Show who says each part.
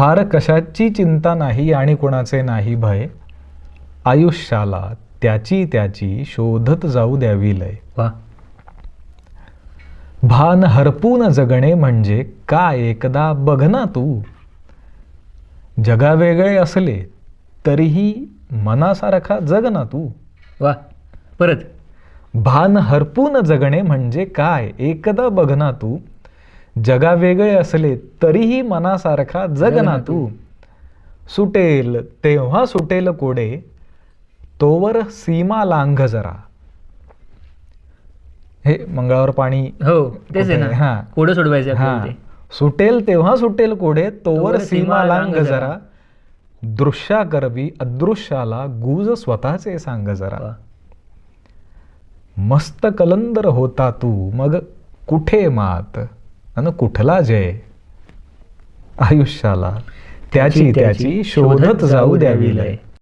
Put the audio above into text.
Speaker 1: फार कशाची चिंता नाही आणि कुणाचे नाही भय? आयुष्याला त्याची त्याची शोधत जाऊ द्यावी लय.
Speaker 2: वा.
Speaker 1: भान हरपून जगणे म्हणजे काय एकदा बघ ना तू. जगावेगळे असले तरीही मनासारखा जग ना तू.
Speaker 2: वा. परत.
Speaker 1: भान हरपून जगणे म्हणजे काय? एकदा बघ ना तू. जगावेगळे असले तरीही मनासारखा जग ना तू सुटेल तेव्हा सुटेल कोडे तोवर सीमा लांघ जरा हे मंगळावर पाणी
Speaker 2: हो तेच आहे?
Speaker 1: हा.
Speaker 2: ना कोडं सोडवायचं
Speaker 1: हा. सुटेल तेव्हा सुटेल कोडे तोवर सीमा लांघ जरा दृश्या करवी अदृश्याला गुज स्वतःचे सांग जरा. मस्त कलंदर होता तू मग कुठे मात अन कुठला जय आयुष्याला त्याची त्याची शोधत जाऊ द्यावी लय.